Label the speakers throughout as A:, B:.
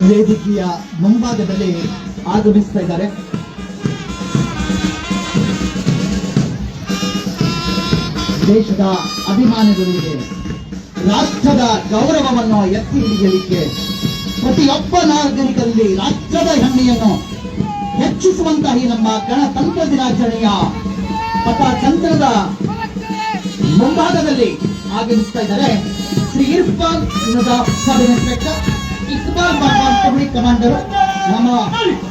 A: ವೇದಿಕೆಯ ಮುಂಭಾಗದಲ್ಲಿ ಆಗಮಿಸ್ತಾ ಇದ್ದಾರೆ. ದೇಶದ ಅಭಿಮಾನಿಗಳಿಗೆ, ರಾಷ್ಟ್ರದ ಗೌರವವನ್ನು ಎತ್ತಿ ಹಿಡಿಯಲಿಕ್ಕೆ ಪ್ರತಿಯೊಬ್ಬ ನಾಗರಿಕರಲ್ಲಿ ರಾಷ್ಟ್ರದ ಹೆಮ್ಮೆಯನ್ನು ಹೆಚ್ಚಿಸುವಂತಹ ಈ ನಮ್ಮ ಗಣತಂತ್ರ ದಿನಾಚರಣೆಯ ಪಥತಂತ್ರದ ಮುಂಭಾಗದಲ್ಲಿ ಆಗಮಿಸ್ತಾ ಇದ್ದಾರೆ. Shri Irfan sub inspector. Iqbal Baba committee commander ನಮ್ಮ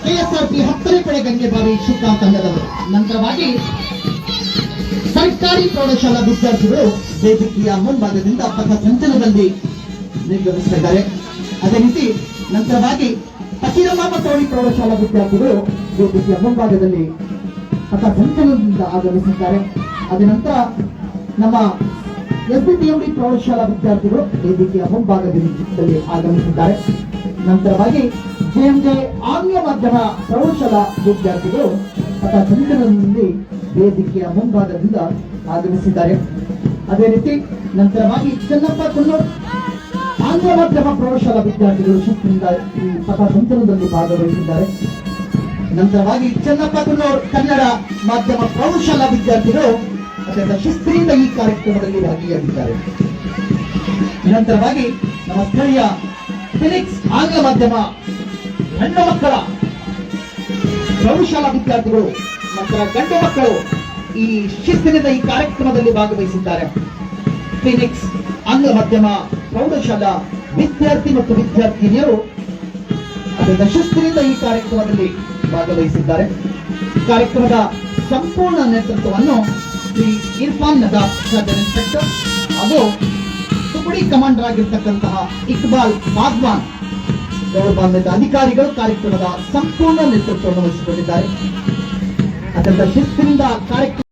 A: ಕೆಎಸ್ಆರ್ಪಿ ಹತ್ತನೇ ಪಡೆ ಗಂಗೆಬಾವಿ ಶಿಖಾ ತಂಡದವರು ನಂತರವಾಗಿ ಸರ್ಕಾರಿ ಪ್ರೌಢಶಾಲಾ ವಿದ್ಯಾರ್ಥಿಗಳು ವೇದಿಕೆಯ ಮುಂಭಾಗದಿಂದ ನಿರ್ಗಮಿಸ್ತಾ ಇದ್ದಾರೆ ಅದೇ ರೀತಿ ನಂತರವಾಗಿ ಫಕೀರಮ್ಮ ಪಟೋಳಿ ಪ್ರೌಢಶಾಲಾ ವಿದ್ಯಾರ್ಥಿಗಳು ವೇದಿಕೆಯ ಮುಂಭಾಗದಲ್ಲಿ ಪಥಸಂಚಲನದಿಂದ ಆಗಮಿಸಿದ್ದಾರೆ. ಅದ ನಂತರ ನಮ್ಮ ಎಸ್ಬಿಟಿಎಂಡಿ ಪ್ರೌಢಶಾಲಾ ವಿದ್ಯಾರ್ಥಿಗಳು ವೇದಿಕೆಯ ಮುಂಭಾಗದಲ್ಲಿ ಆಗಮಿಸಿದ್ದಾರೆ. ನಂತರವಾಗಿ ಜೆಎಂಜೆ ಆಂಗ್ಲ ಮಾಧ್ಯಮ ಪ್ರೌಢಶಾಲಾ ವಿದ್ಯಾರ್ಥಿಗಳು ಪಥಸಂಚಲನದಲ್ಲಿ ವೇದಿಕೆಯ ಮುಂಭಾಗದಿಂದ ಆಗಮಿಸಿದ್ದಾರೆ. ಅದೇ ರೀತಿ ನಂತರವಾಗಿ ಚೆನ್ನಪ್ಪ ಕುನ್ನೂರ್ ಆಂಗ್ಲ ಮಾಧ್ಯಮ ಪ್ರೌಢಶಾಲಾ ವಿದ್ಯಾರ್ಥಿಗಳು ಶಿಸ್ತಿನಿಂದ ಈ ಪಥಸಂಚಲನದಲ್ಲಿ ಭಾಗವಹಿಸಿದ್ದಾರೆ. ನಂತರವಾಗಿ ಚೆನ್ನಪ್ಪ ಕುನ್ನೂರ್ ಕನ್ನಡ ಮಾಧ್ಯಮ ಪ್ರೌಢಶಾಲಾ ವಿದ್ಯಾರ್ಥಿಗಳು ಅತ್ಯಂತ ಶಿಸ್ತಿನಿಂದ ಈ ಕಾರ್ಯಕ್ರಮದಲ್ಲಿ ಭಾಗಿಯಾಗಿದ್ದಾರೆ. ನಿರಂತರವಾಗಿ ನಮ್ಮ ಸ್ಥಳೀಯ ಫಿನಿಕ್ಸ್ ಆಂಗ್ಲ ಮಾಧ್ಯಮ ಹೆಣ್ಣು ಮಕ್ಕಳ, ಪ್ರೌಢಶಾಲಾ ವಿದ್ಯಾರ್ಥಿಗಳು, ನಂತರ ಗಂಡು ಮಕ್ಕಳು ಈ ಶಿಸ್ತಿನಿಂದ ಈ ಕಾರ್ಯಕ್ರಮದಲ್ಲಿ ಭಾಗವಹಿಸಿದ್ದಾರೆ. ಫಿನಿಕ್ಸ್ ಆಂಗ್ಲ ಮಾಧ್ಯಮ, ಪ್ರೌಢಶಾಲಾ ವಿದ್ಯಾರ್ಥಿ ಮತ್ತು ವಿದ್ಯಾರ್ಥಿನಿಯರು ಅತ್ಯಂತ ಶಿಸ್ತಿನಿಂದ ಈ ಕಾರ್ಯಕ್ರಮದಲ್ಲಿ ಭಾಗವಹಿಸಿದ್ದಾರೆ. ಕಾರ್ಯಕ್ರಮದ ಸಂಪೂರ್ಣ ನೇತೃತ್ವವನ್ನು ಶ್ರೀ ಇರ್ಫಾನ್ ನದಾಬ್ ಸಬ್ ಇನ್ಸ್ಪೆಕ್ಟರ್ ಹಾಗೂ ತುಕಡಿ ಕಮಾಂಡರ್ ಆಗಿರ್ತಕ್ಕಂತಹ ಇಕ್ಬಾಲ್ ಬಾಗ್ವಾನ್ ಗೌರವಾನ್ವಿತ ಅಧಿಕಾರಿಗಳು ಕಾರ್ಯಕ್ರಮದ ಸಂಪೂರ್ಣ ನೇತೃತ್ವವನ್ನು ವಹಿಸಿಕೊಂಡಿದ್ದಾರೆ. ಅತ್ಯಂತ ಶಿಸ್ತಿನಿಂದ ಕಾರ್ಯಕ್ರಮ